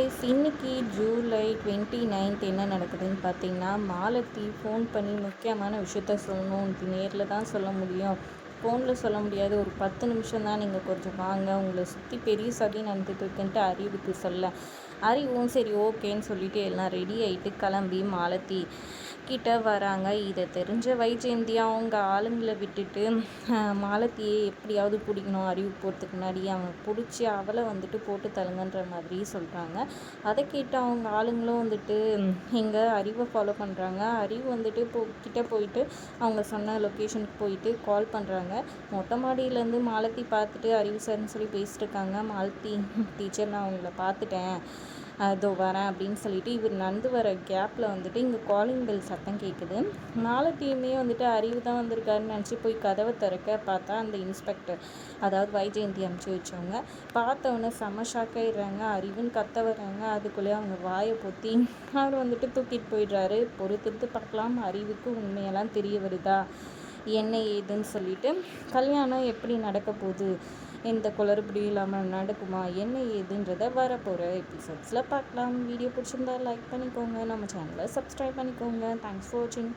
Guys இன்னைக்கு July twenty ninth என்ன நடக்குதுன்னு பார்த்தீங்கன்னா மாலத்தி ஃபோன் பண்ணி முக்கியமான விஷயத்த சொல்லணும். நேரில் தான் சொல்ல முடியும். ஃபோனில் சொல்ல முடியாது. ஒரு பத்து நிமிஷம் தான் நீங்கள் கொஞ்சம் வாங்க. உங்களை சுற்றி பெரிய சதி நடந்துட்டு இருக்குன்ட்டு அறிவுக்கு சொல்ல. அறிவும் சரி ஓகேன்னு சொல்லிட்டு எல்லாம் ரெடி ஆகிட்டு கிளம்பி மாலத்தி கிட்ட வராங்க. இதை தெரிஞ்ச வைஜெயந்தி அவங்க ஆளுங்களை விட்டுட்டு மாலத்தியை எப்படியாவது பிடிக்கணும் அறிவு போகிறதுக்கு முன்னாடி அவங்க பிடிச்சி அவளை வந்துட்டு போட்டு தழுங்கன்ற மாதிரி சொல்கிறாங்க அதை கேட்டு அவங்க ஆளுங்களும் வந்துட்டு இங்கே அறிவை ஃபாலோ பண்ணுறாங்க அறிவு வந்துட்டு போ கிட்ட போயிட்டு அவங்க சொன்ன லொக்கேஷனுக்கு போயிட்டு கால் பண்ணுறாங்க மொட்டை மாடியிலேருந்து மாலத்தி பார்த்துட்டு அறிவு சார்னு சொல்லி பேசிட்டு இருக்காங்க. மாலத்தி டீச்சர் நான் அவங்கள பார்த்துட்டேன். அதோ வரேன் அப்படின்னு சொல்லிட்டு இவர் நடந்து வர கேப்பில் வந்துட்டு இங்கே காலிங் பெல் சத்தம் கேட்குது நாளத்தையுமே வந்துட்டு அறிவு தான் வந்திருக்காருன்னு நினச்சி போய் கதவை திறக்க பார்த்தா அந்த இன்ஸ்பெக்டர் அதாவது வைஜெயந்தி அனுப்பிச்சி வச்சவங்க பார்த்தவொன்னே செம ஷாக்காயிடுறாங்க அறிவுன்னு கத்த வர்றாங்க. அதுக்குள்ளேயே அவங்க வாயை பொத்தி அவர் வந்துட்டு தூக்கிட்டு போயிடுறாரு. பொறுத்திருந்து பார்க்கலாம். அறிவுக்கு உண்மையெல்லாம் தெரிய வருதா? என்ன ஏதுன்னு சொல்லிட்டு கல்யாணம் எப்படி நடக்க போகுது? எந்த குளறுபடியும் இல்லாமல் நடக்குமா? என்ன ஏதுன்றதை வரப்போகிற எபிசோட்ஸில் பார்க்கலாம். வீடியோ பிடிச்சிருந்தா லைக் பண்ணிக்கோங்க. நம்ம சேனலை சப்ஸ்கிரைப் பண்ணிக்கோங்க. தேங்க்ஸ் ஃபார் வாட்சிங்